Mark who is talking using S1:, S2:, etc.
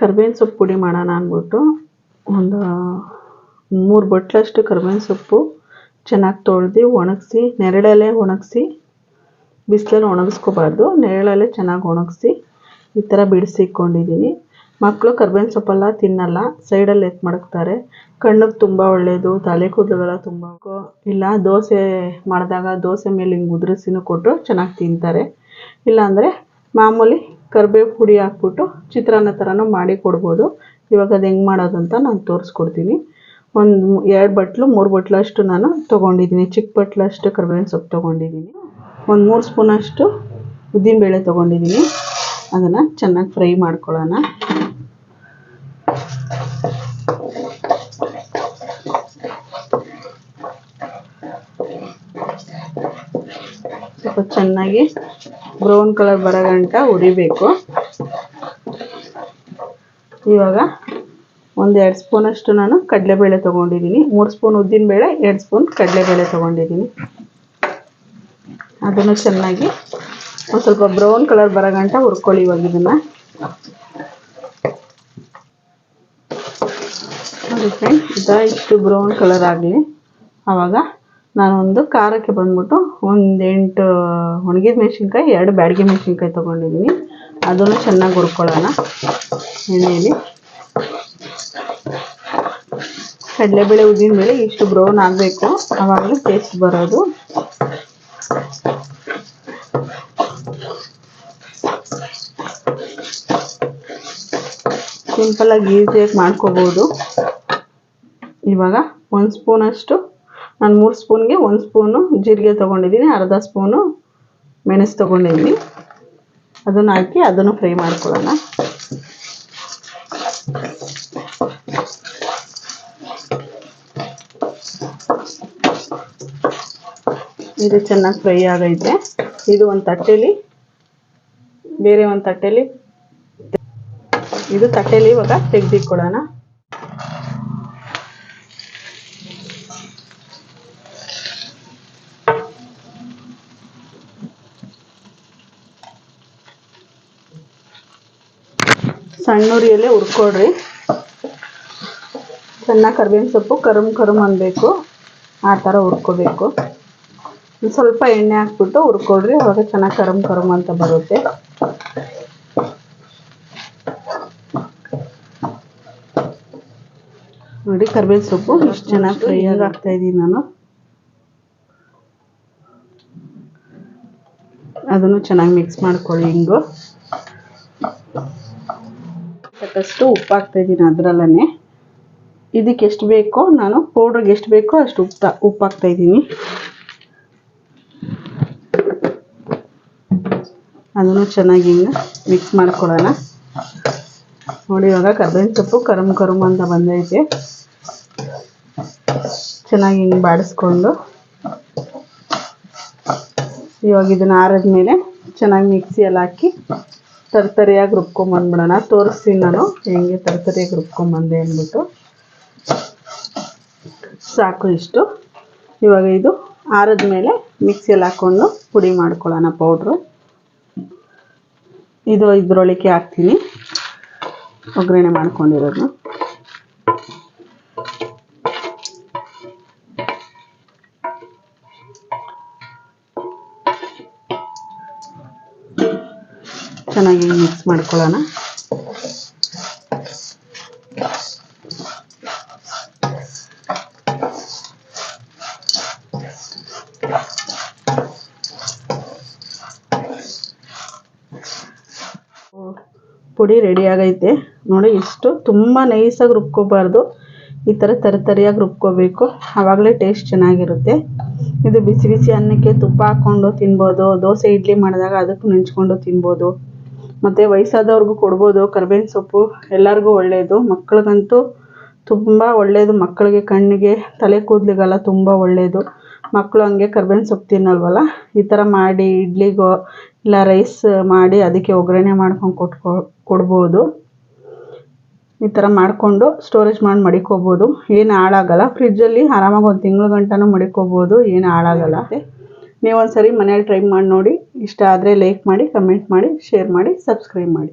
S1: ಕರ್ಬೇವಿನ ಸೊಪ್ಪು ಪುಡಿ ಮಾಡೋಣ ಅಂದ್ಬಿಟ್ಟು ಒಂದು ಮೂರು ಬಟ್ಲಷ್ಟು ಕರ್ಬೇವಿನ ಸೊಪ್ಪು ಚೆನ್ನಾಗಿ ತೊಳೆದು ಒಣಗಿಸಿ, ನೆರಳಲ್ಲೇ ಒಣಗಿಸಿ, ಬಿಸಿಲಲ್ಲಿ ಒಣಗಿಸ್ಕೋಬಾರ್ದು, ನೆರಳಲ್ಲೇ ಚೆನ್ನಾಗಿ ಒಣಗಿಸಿ ಈ ಥರ ಬಿಡಿಸಿಟ್ಕೊಂಡಿದ್ದೀನಿ ಮಕ್ಕಳು ಕರ್ಬೇವಿನ ಸೊಪ್ಪೆಲ್ಲ ತಿನ್ನಲ್ಲ, ಸೈಡಲ್ಲಿ ಎತ್ತು ಮಡಗ್ತಾರೆ. ಕಣ್ಣಿಗೆ ತುಂಬ ಒಳ್ಳೆಯದು ತಲೆ ಕೂದಲುಗಳ ತುಂಬ ಇಲ್ಲ, ದೋಸೆ ಮಾಡಿದಾಗ ದೋಸೆ ಮೇಲೆ ಹಿಂಗೆ ಉದುರಿಸಿನೂ ಕೊಟ್ಟರು ಚೆನ್ನಾಗಿ ತಿಂತಾರೆ. ಇಲ್ಲಾಂದರೆ ಮಾಮೂಲಿ ಕರಿಬೇವು ಪುಡಿ ಹಾಕ್ಬಿಟ್ಟು ಚಿತ್ರಾನ್ನ ಥರನೂ ಮಾಡಿ ಕೊಡ್ಬೋದು. ಇವಾಗ ಅದು ಹೆಂಗೆ ಅಂತ ನಾನು ತೋರಿಸ್ಕೊಡ್ತೀನಿ. ಒಂದು ಎರಡು ಬಟ್ಲು, ಮೂರು ಬಟ್ಲಷ್ಟು ನಾನು ತೊಗೊಂಡಿದ್ದೀನಿ. ಚಿಕ್ಕ ಬಟ್ಲಷ್ಟು ಕರ್ಬೇವಿನ ಸೊಪ್ಪು ತೊಗೊಂಡಿದ್ದೀನಿ. ಒಂದು ಮೂರು ಸ್ಪೂನಷ್ಟು ಉದ್ದಿನಬೇಳೆ ತೊಗೊಂಡಿದ್ದೀನಿ. ಅದನ್ನು ಚೆನ್ನಾಗಿ ಫ್ರೈ ಮಾಡ್ಕೊಳ್ಳೋಣ. ಸ್ವಲ್ಪ ಚೆನ್ನಾಗಿ ಬ್ರೌನ್ ಕಲರ್ ಬರಗಂಟ ಹುರಿಬೇಕು. ಇವಾಗ ಒಂದು ಎರಡು ಸ್ಪೂನಷ್ಟು ನಾನು ಕಡಲೆಬೇಳೆ ತೊಗೊಂಡಿದ್ದೀನಿ ಮೂರು ಸ್ಪೂನ್ ಉದ್ದಿನಬೇಳೆ ಎರಡು ಸ್ಪೂನ್ ಕಡಲೆಬೇಳೆ ತೊಗೊಂಡಿದ್ದೀನಿ ಅದನ್ನು ಚೆನ್ನಾಗಿ ಒಂದು ಸ್ವಲ್ಪ ಬ್ರೌನ್ ಕಲರ್ ಬರಗಂಟ ಹುರ್ಕೊಳ್ಳಿ ಇವಾಗ ಇದನ್ನು. ನೋಡಿ ಫ್ರೆಂಡ್ ಇಷ್ಟು ಬ್ರೌನ್ ಕಲರ್ ಆಗಲಿ. ಆವಾಗ ನಾನೊಂದು ಖಾರಕ್ಕೆ ಬಂದ್ಬಿಟ್ಟು ಒಂದು ಎಂಟು ಒಣಗಿದ ಮೆಣಸಿನ್ಕಾಯಿ, ಎರಡು ಬ್ಯಾಡಿಗೆ ಮೆಣಸಿನ್ಕಾಯಿ ತೊಗೊಂಡಿದ್ದೀನಿ. ಅದನ್ನು ಚೆನ್ನಾಗಿ ಹುರ್ಕೊಳ್ಳೋಣ. ಎಣ್ಣೆಯಲ್ಲಿ ಕಡಲೆಬೇಳೆ ಉದ್ದಿನ ಮೇಲೆ ಇಷ್ಟು ಬ್ರೌನ್ ಆಗಬೇಕು. ಅವಾಗಲೂ ಟೇಸ್ಟ್ ಬರೋದು. ಸಿಂಪಲಾಗಿ ಈಸಿಯಾಗಿ ಮಾಡ್ಕೋಬೋದು. ಇವಾಗ ಒಂದು ಸ್ಪೂನಷ್ಟು ನಾನು ಮೂರು ಸ್ಪೂನ್ಗೆ ಒಂದು ಸ್ಪೂನು ಜೀರಿಗೆ ತೊಗೊಂಡಿದ್ದೀನಿ, ಅರ್ಧ ಸ್ಪೂನು ಮೆಣಸು ತೊಗೊಂಡಿದ್ದೀನಿ. ಅದನ್ನು ಹಾಕಿ ಅದನ್ನು ಫ್ರೈ ಮಾಡ್ಕೊಳ್ಳೋಣ. ಇದು ಚೆನ್ನಾಗಿ ಫ್ರೈ ಆಗೈತೆ. ಇದು ಒಂದು ತಟ್ಟೆಲಿ, ಬೇರೆ ಒಂದು ತಟ್ಟೆಲಿ. ಇದು ತಟ್ಟೆಲಿ ಇವಾಗ ತೆಗೆದಿಟ್ಕೊಳ್ಳೋಣ. ಸಣ್ಣ ಉರಿಯಲ್ಲೇ ಹುರ್ಕೊಳ್ರಿ. ಚೆನ್ನಾಗಿ ಕರ್ಬೇವಿನ ಸೊಪ್ಪು, ಕರುಮ್ ಕರುಮ್ ಅನ್ಬೇಕು. ಆ ಥರ ಹುರ್ಕೋಬೇಕು. ಸ್ವಲ್ಪ ಎಣ್ಣೆ ಹಾಕ್ಬಿಟ್ಟು ಹುರ್ಕೊಳ್ರಿ, ಅವಾಗ ಚೆನ್ನಾಗಿ ಕರುಮ್ ಕರುಮ್ ಅಂತ ಬರುತ್ತೆ. ನೋಡಿ ಕರ್ಬೇವಿನ ಸೊಪ್ಪು ಇಷ್ಟು ಚೆನ್ನಾಗಿ ಫ್ರೈ ಆಗಿ ಹಾಕ್ತಾ ಇದ್ದೀನಿ ನಾನು. ಅದನ್ನು ಚೆನ್ನಾಗಿ ಮಿಕ್ಸ್ ಮಾಡ್ಕೊಳ್ಳಿ ಹಿಂಗು. ಸಾಕಷ್ಟು ಉಪ್ಪು ಹಾಕ್ತಾ ಇದ್ದೀನಿ ಅದರಲ್ಲೇ. ಇದಕ್ಕೆ ಎಷ್ಟು ಬೇಕೋ ನಾನು ಪೌಡ್ರಿಗೆ ಎಷ್ಟು ಬೇಕೋ ಅಷ್ಟು ಉಪ್ಪು ಉಪ್ಪು ಹಾಕ್ತಾ ಇದ್ದೀನಿ. ಅದನ್ನು ಚೆನ್ನಾಗಿ ಹಿಂಗೆ ಮಿಕ್ಸ್ ಮಾಡ್ಕೊಳ್ಳೋಣ. ನೋಡಿ, ಇವಾಗ ಕರ್ಬೇವಿನ ಸೊಪ್ಪು ಕರುಮ್ ಕರುಮ್ ಅಂತ ಬಂದೈತೆ. ಚೆನ್ನಾಗಿ ಹಿಂಗೆ ಬಾಡಿಸ್ಕೊಂಡು. ಇವಾಗ ಇದನ್ನು ಆರಿದ್ಮೇಲೆ ಚೆನ್ನಾಗಿ ಮಿಕ್ಸಿಯಲ್ಲಿ ಹಾಕಿ ತರ್ತರಿಯಾಗಿ ರುಬ್ಕೊಂಬಂದ್ಬಿಡೋಣ. ತೋರಿಸ್ತೀನಿ ನಾನು. ಹೆಂಗೆ ತರ್ತರಿಯಾಗಿ ರುಬ್ಕೊಂಬಂದೆ ಅಂದ್ಬಿಟ್ಟು. ಸಾಕು ಇಷ್ಟು. ಇವಾಗ ಇದು ಆರದ ಆರಿದ್ಮೇಲೆ ಮಿಕ್ಸಿಯಲ್ಲಿ ಹಾಕ್ಕೊಂಡು ಪುಡಿ ಮಾಡ್ಕೊಳ್ಳೋಣ ಪೌಡ್ರು. ಇದು ಇದ್ರೊಳಗೆ ಹಾಕ್ತೀನಿ. ಒಗ್ಗರಣೆ ಮಾಡ್ಕೊಂಡಿರೋದು ಚೆನ್ನಾಗಿ ಮಿಕ್ಸ್ ಮಾಡ್ಕೊಳ್ಳೋಣ. ಪುಡಿ ರೆಡಿ ಆಗೈತೆ. ನೋಡಿ, ಇಷ್ಟು ತುಂಬ ನೈಸಾಗಿ ರುಬ್ಕೋಬಾರ್ದು. ಈ ಥರ ತರಿತರಿಯಾಗಿ ರುಬ್ಕೋಬೇಕು. ಆವಾಗಲೇ ಟೇಸ್ಟ್ ಚೆನ್ನಾಗಿರುತ್ತೆ. ಇದು ಬಿಸಿ ಬಿಸಿ ಅನ್ನಕ್ಕೆ ತುಪ್ಪ ಹಾಕ್ಕೊಂಡು ತಿನ್ಬೋದು, ದೋಸೆ ಇಡ್ಲಿ ಮಾಡಿದಾಗ ಅದಕ್ಕೂ ನೆಂಚ್ಕೊಂಡು ತಿನ್ಬೋದು. ಮತ್ತು ವಯಸ್ಸಾದವ್ರಿಗೂ ಕೊಡ್ಬೋದು, ಕರ್ಬೇವಿನ ಸೊಪ್ಪು ಎಲ್ಲರಿಗೂ ಒಳ್ಳೆಯದು ಮಕ್ಳಿಗಂತೂ ತುಂಬ ಒಳ್ಳೆಯದು ಮಕ್ಕಳಿಗೆ ಕಣ್ಣಿಗೆ, ತಲೆ ಕೂದಲಿಗೆಲ್ಲ ತುಂಬ ಒಳ್ಳೆಯದು ಮಕ್ಕಳು ಹಂಗೆ ಕರ್ಬೇವಿನ ಸೊಪ್ಪು ತಿನ್ನಲ್ವಲ್ಲ? ಈ ಥರ ಮಾಡಿ ಇಡ್ಲಿಗೋ ಇಲ್ಲ ರೈಸ್ ಮಾಡಿ ಅದಕ್ಕೆ ಒಗ್ಗರಣೆ ಮಾಡ್ಕೊಂಡು ಕೊಟ್ಕೊ, ಕೊಡ್ಬೋದು. ಈ ಥರ ಮಾಡಿಕೊಂಡು ಸ್ಟೋರೇಜ್ ಮಾಡಿ ಮಡಿಕೋಬೋದು. ಏನು ಹಾಳಾಗಲ್ಲ. ಫ್ರಿಜ್ಜಲ್ಲಿ ಆರಾಮಾಗಿ ಒಂದು ತಿಂಗಳು ಗಂಟನೂ ಮಡಿಕೋಬೋದು. ಏನು ಹಾಳಾಗಲ್ಲ. ನೀವು ಒಂದು ಸರಿ ಮನೇಲಿ ಟ್ರೈ ಮಾಡಿ ನೋಡಿ. ಇಷ್ಟ ಆದರೆ ಲೈಕ್ ಮಾಡಿ ಕಮೆಂಟ್ ಮಾಡಿ ಶೇರ್ ಮಾಡಿ ಸಬ್ಸ್ಕ್ರೈಬ್ ಮಾಡಿ.